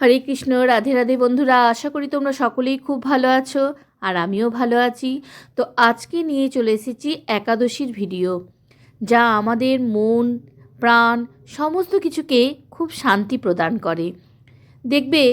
হরে কৃষ্ণ, রাধে রাধে বন্ধুরা, আশা করি তোমরা সকলেই খুব ভালো আছো আর আমিও ভালো আছি। তো আজকে নিয়ে চলে এসেছি একাদশীর ভিডিও, যা আমাদের মন, প্রাণ সমস্ত কিছুকে খুব শান্তি প্রদান করে। দেখবে,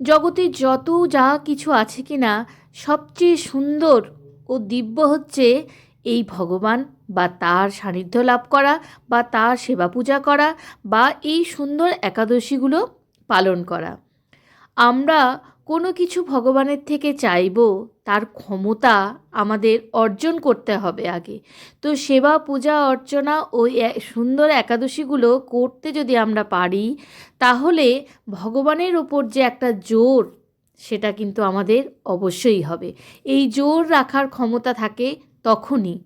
জগতে যত যা কিছু আছে কি না সবচেয়ে সুন্দর ও দিব্য হচ্ছে এই ভগবান বা তার সান্নিধ্য লাভ করা বা তার সেবা পূজা করা বা এই সুন্দর একাদশীগুলো পালন করা। আমরা কোনো কিছু ভগবানের থেকে চাইব, তার ক্ষমতা আমাদের অর্জন করতে হবে আগে। তো সেবা, পূজা, অর্চনা ওই সুন্দর একাদশীগুলো করতে যদি আমরা পারি, তাহলে ভগবানের ওপর যে একটা জোর, সেটা কিন্তু আমাদের অবশ্যই হবে। এই জোর রাখার ক্ষমতা থাকে তখনই।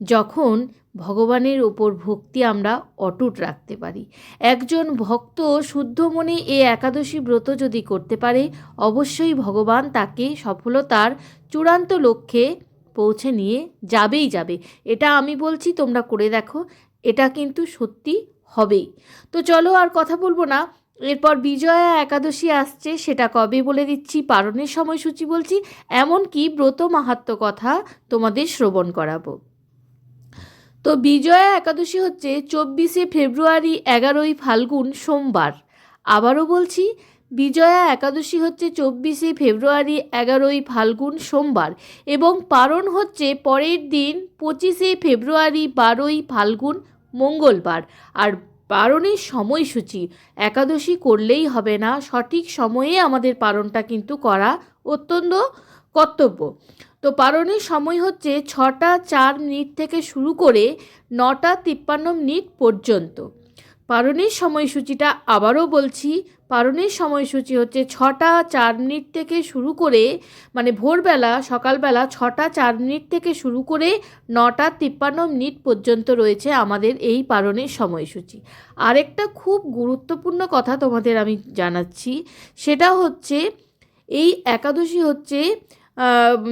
যখন ভগবানের ওপর ভক্তি আমরা অটুট রাখতে পারি। একজন ভক্ত শুদ্ধ মনে এ একাদশী ব্রত যদি করতে পারে, অবশ্যই ভগবান তাকে সফলতার চূড়ান্ত লক্ষ্যে পৌঁছে নিয়ে যাবেই যাবে। এটা আমি বলছি, তোমরা করে দেখো। এটা কিন্তু সত্যি হবেই। তো চলো আর কথা বলব না। এরপর বিজয়া একাদশী আসছে, সেটা কবে বলে দিচ্ছি, পালনের সময়সূচি বলছি। এমনকি ব্রত মাহাত্ম কথা তোমাদের শ্রবণ করাবো। তো বিজয়া একাদশী হচ্ছে চব্বিশে ফেব্রুয়ারি এগারোই ফাল্গুন সোমবার। আবারও বলছি, বিজয়া একাদশী হচ্ছে চব্বিশে ফেব্রুয়ারি এগারোই ফাল্গুন সোমবার এবং পারণ হচ্ছে পরের দিন পঁচিশে ফেব্রুয়ারি বারোই ফাল্গুন মঙ্গলবার। আর পারণের সময়সূচি, একাদশী করলেই হবে না, সঠিক সময়ে আমাদের পারণটা কিন্তু করা অত্যন্ত কর্তব্য। তো পারণের সময় হচ্ছে ছটা চার মিনিট থেকে শুরু করে নটা তিপ্পান্ন মিনিট পর্যন্ত। পারণের সময়সূচিটা আবারও বলছি পারণের সময়সূচি হচ্ছে ছটা চার মিনিট থেকে শুরু করে মানে ভোরবেলা, সকালবেলা ছটা চার মিনিট থেকে শুরু করে নটা তিপ্পান্ন মিনিট পর্যন্ত রয়েছে আমাদের এই পারণের সময়সূচি। আরেকটা খুব গুরুত্বপূর্ণ কথা তোমাদের আমি জানাচ্ছি, সেটা হচ্ছে এই একাদশী হচ্ছে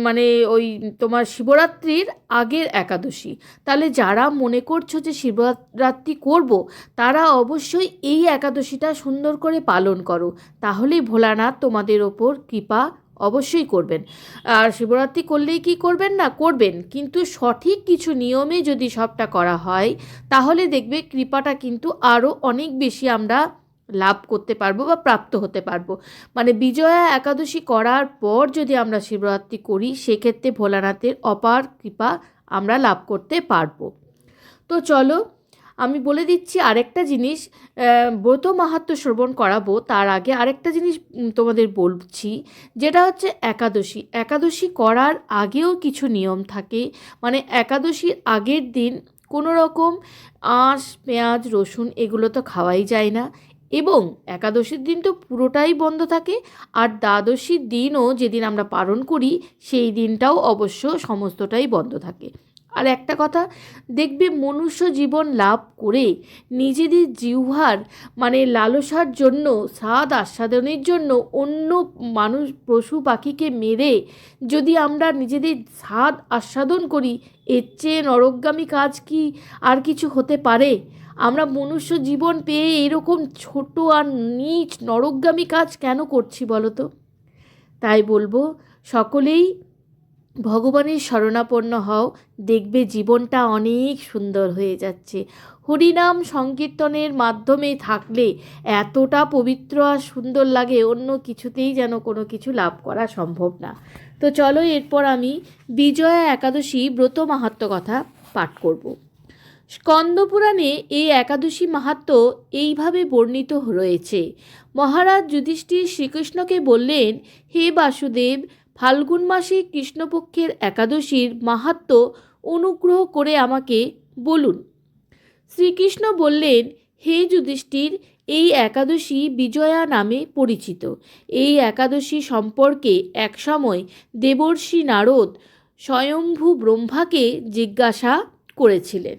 মানে ওই তোমার শিবরাত্রির আগের একাদশী। তাহলে যারা মনে করছ যে শিবরাত্রি করব, তারা অবশ্যই এই একাদশীটা সুন্দর করে পালন করো। তাহলেই ভোলানাথ তোমাদের ওপর কৃপা অবশ্যই করবেন। আর শিবরাত্রি করলেই কি করবেন না? করবেন। কিন্তু সঠিক কিছু নিয়মে যদি সবটা করা হয়, তাহলে দেখবে কৃপাটা কিন্তু আরও অনেক বেশি আমরা লাভ করতে পারব বা প্রাপ্ত হতে পারব। মানে বিজয়া একাদশী করার পর যদি আমরা শিবরাত্রি করি, সেক্ষেত্রে ভোলানাথের অপার কৃপা আমরা লাভ করতে পারব। তো চলো, আমি বলে দিচ্ছি আরেকটা জিনিস ব্রত মাহাত্ম শ্রবণ করাবো, তার আগে আরেকটা জিনিস তোমাদের বলছি, যেটা হচ্ছে একাদশী। একাদশী করার আগেও কিছু নিয়ম থাকে। মানে একাদশীর আগের দিন কোনো রকম আঁশ, পেঁয়াজ, রসুন এগুলো তো খাওয়াই যায় না। এবং একাদশীর দিন তো পুরোটাই বন্ধ থাকে। আর দ্বাদশীর দিনও যেদিন আমরা পালন করি, সেই দিনটাও অবশ্য সমস্তটাই বন্ধ থাকে। আর একটা কথা, দেখবে মনুষ্য জীবন লাভ করে নিজেদের জিহ্বার মানে লালসার জন্য, স্বাদ আস্বাদনের জন্য অন্য মানুষ, পশু পাখিকে মেরে যদি আমরা নিজেদের স্বাদ আস্বাদন করি, এর চেয়ে নরকগামী কাজ কি আর কিছু হতে পারে? আমরা মনুষ্য জীবন পেয়ে এরকম ছোট আর নীচ নরকগামী কাজ কেন করছি বলো তো? তাই বলব, সকলেই ভগবানের শরণাপন্ন হও, দেখবে জীবনটা অনেক সুন্দর হয়ে যাচ্ছে। হরিনাম সংকীর্তনের মাধ্যমে থাকলে এতটা পবিত্র আর সুন্দর লাগে, অন্য কিছুতেই যেন কোনো কিছু লাভ করা সম্ভব না। তো চলো এরপর আমি বিজয়া একাদশী ব্রত মাহাত্ম কথা পাঠ করব। স্কন্দপুরাণে এই একাদশী মাহাত্ম এইভাবে বর্ণিত রয়েছে। মহারাজ যুধিষ্ঠির শ্রীকৃষ্ণকে বললেন, হে বাসুদেব, ফাল্গুন মাসে কৃষ্ণপক্ষের একাদশীর মাহাত্ম অনুগ্রহ করে আমাকে বলুন। শ্রীকৃষ্ণ বললেন, হে যুধিষ্ঠির, এই একাদশী বিজয়া নামে পরিচিত। এই একাদশী সম্পর্কে একসময় দেবর্ষি নারদ স্বয়ম্ভু ব্রহ্মাকে জিজ্ঞাসা করেছিলেন।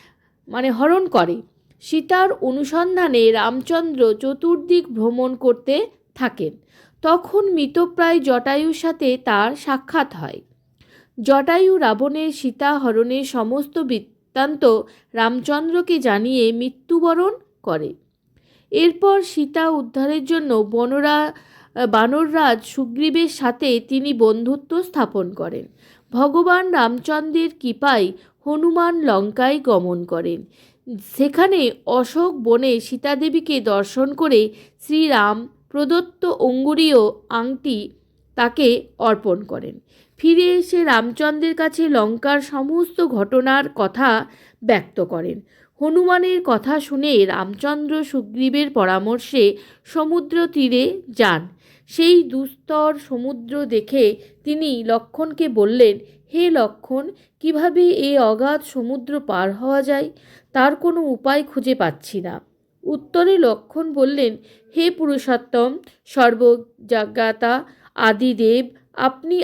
মানে হরণ করে। সীতার অনুসন্ধানে রামচন্দ্র চতুর্দিক ভ্রমণ করতে থাকেন। তখন মৃতপ্রায় জটায়ুর সাথে তার সাক্ষাৎ হয়। জটায়ু রাবণের সীতা হরণের সমস্ত বৃত্তান্ত রামচন্দ্রকে জানিয়ে মৃত্যুবরণ করে। এরপর সীতা উদ্ধারের জন্য বনরা, বানররাজ সুগ্রীবের সাথে তিনি বন্ধুত্ব স্থাপন করেন। ভগবান রামচন্দ্রের কৃপায় হনুমান লঙ্কায় গমন করেন। সেখানে অশোক বনে সীতাদেবীকে দর্শন করে শ্রীরাম প্রদত্ত অঙ্গুরীয় আংটি তাকে অর্পণ করেন। ফিরে এসে রামচন্দ্রের কাছে লঙ্কার সমস্ত ঘটনার কথা ব্যক্ত করেন। হনুমানের কথা শুনে রামচন্দ্র সুগ্রীবের পরামর্শে সমুদ্র তীরে যান। সেই দুস্তর সমুদ্র দেখে তিনি লক্ষণকে বললেন, হে লক্ষণ, কীভাবে এই অগাধ সমুদ্র পার হওয়া যায়? তার কোনো উপায় খুঁজে পাচ্ছি না। উত্তরে লক্ষণ বললেন, হে পুরুষোত্তম সর্বজাজ্ঞাতা আদিদেব, আপনি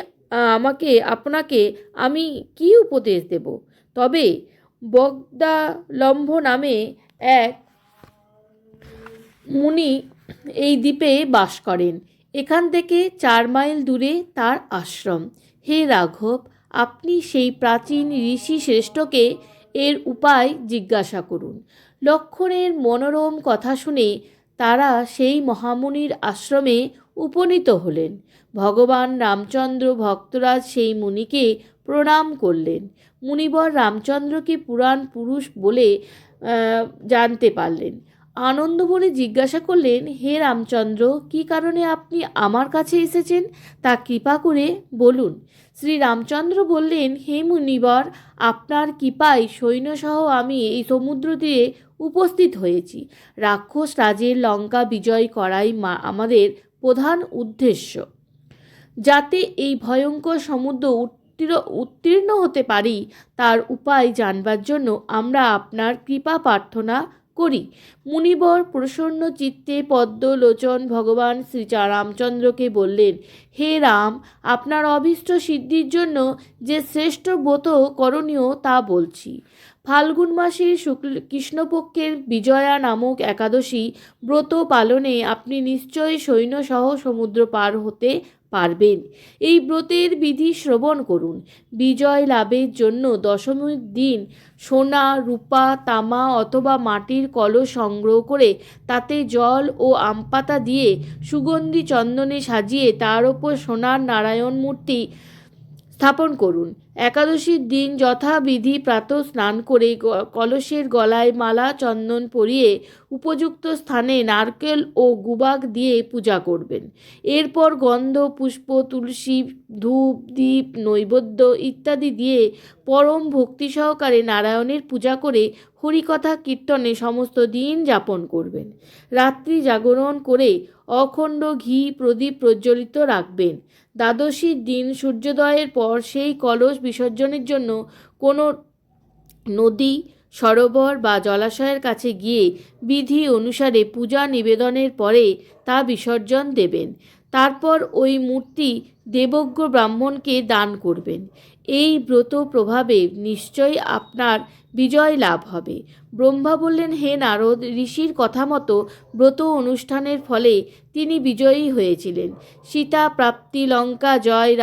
আমাকে, আপনাকে আমি কি উপদেশ দেব? তবে বগদালম্ভ নামে এক মুনি এই দ্বীপে বাস করেন। এখান থেকে চার মাইল দূরে তার আশ্রম। হে রাঘব, আপনি সেই প্রাচীন ঋষি শ্রেষ্ঠকে এর উপায় জিজ্ঞাসা করুন। লক্ষণের মনোরম কথা শুনে তারা সেই মহামুনির আশ্রমে উপনীত হলেন। ভগবান রামচন্দ্র ভক্তরাজ সেই মুনিকে প্রণাম করলেন। মুনিবর রামচন্দ্রকে পুরাণ পুরুষ বলে জানতে পারলেন। আনন্দ বলে জিজ্ঞাসা করলেন, হে রামচন্দ্র, কি কারণে আপনি আমার কাছে এসেছেন? তা কৃপা করে বলুন। শ্রী রামচন্দ্র বললেন, হে মুনিবর, আপনার কৃপায় সৈন্যসহ আমি এই সমুদ্র দিয়ে উপস্থিত হয়েছি। রাক্ষস রাজের লঙ্কা বিজয় করাই মা, আমাদের প্রধান উদ্দেশ্য। যাতে এই ভয়ঙ্কর সমুদ্র উত্তীর্ণ হতে পারি, তার উপায় জানবার জন্য আমরা আপনার কৃপা প্রার্থনা করি। মুনিবর প্রসন্ন চিত্তে পদ্মলোচন ভগবান শ্রী রামচন্দ্রকে বললেন, হে রাম, আপনার অভীষ্ট সিদ্ধির জন্য যে শ্রেষ্ঠ ব্রত করণীয় তা বলছি। ফাল্গুন মাসের শুক্ল, কৃষ্ণপক্ষের বিজয়া নামক একাদশী ব্রত পালনে আপনি নিশ্চয়ই সৈন্যসহ সমুদ্র পার হতে পারবেন। এই ব্রতের বিধি শ্রবণ করুন। বিজয় লাভের জন্য দশমীর দিন সোনা, রূপা, তামা অথবা মাটির কল সংগ্রহ করে তাতে জল ও আমপাতা দিয়ে সুগন্ধি চন্দনে সাজিয়ে তার ওপর সোনার নারায়ণ মূর্তি স্থাপন করুন। একাদশীর দিন যথাবিধি প্রাত স্নান করে কলসের গলায় মালা, চন্দন পরিয়ে উপযুক্ত স্থানে নারকেল ও গুবাক দিয়ে পূজা করবেন। এরপর গন্ধ, পুষ্প, তুলসী, ধূপ দ্বীপ নৈবেদ্য ইত্যাদি দিয়ে পরম ভক্তি সহকারে নারায়ণের পূজা করে হরিকথা কীর্তনে সমস্ত দিন যাপন করবেন। রাত্রি জাগরণ করে অখণ্ড ঘি, প্রদীপ প্রজ্বলিত রাখবেন। দ্বাদশীর দিন সূর্যোদয়ের পর সেই কলস বিসর্জনের জন্য কোনো নদী, সরোবর বা জলাশয়ের কাছে গিয়ে বিধি অনুসারে পূজা নিবেদনের পরে তা বিসর্জন দেবেন। তারপর ওই মূর্তি দেবজ্ঞ ব্রাহ্মণকে দান করবেন। এই ব্রত প্রভাবে নিশ্চয়ই আপনার বিজয় লাভ হবে। ব্রহ্মা বললেন, হে নারদ, ঋষির কথা মতো ব্রত অনুষ্ঠানের ফলে তিনি বিজয়ী হয়েছিলেন। সীতা, প্রাপ্তি, লঙ্কা, জয়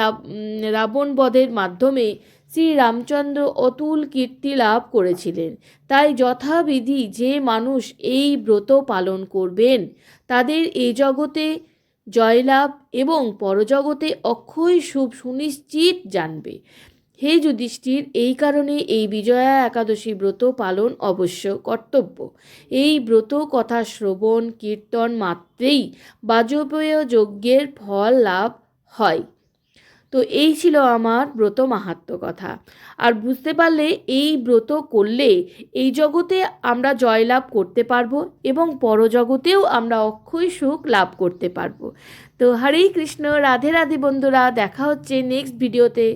রাবণ বধের মাধ্যমে শ্রী রামচন্দ্র অতুল কীর্তি লাভ করেছিলেন। তাই যথাবিধি যে মানুষ এই ব্রত পালন করবেন, তাদের এই জগতে জয়লাভ এবং পরজগতে অক্ষয় শুভ সুনিশ্চিত জানবে। হে যুধিষ্ঠির, এই কারণে এই বিজয়া একাদশী ব্রত পালন অবশ্য কর্তব্য। এই ব্রত কথা শ্রবণ, কীর্তন মাত্রেই বাজপেয় যজ্ঞের ফল লাভ হয়। তো এই ছিল আমার ব্রত মাহাত্ম কথা। আর বুঝতে পারলে এই ব্রত করলে এই জগতে আমরা জয়লাভ করতে পারব এবং পরজগতেও আমরা অক্ষয় সুখ লাভ করতে পারব। তো হরেই কৃষ্ণ, রাধে রাধে বন্ধুরা, দেখা হচ্ছে নেক্সট ভিডিওতে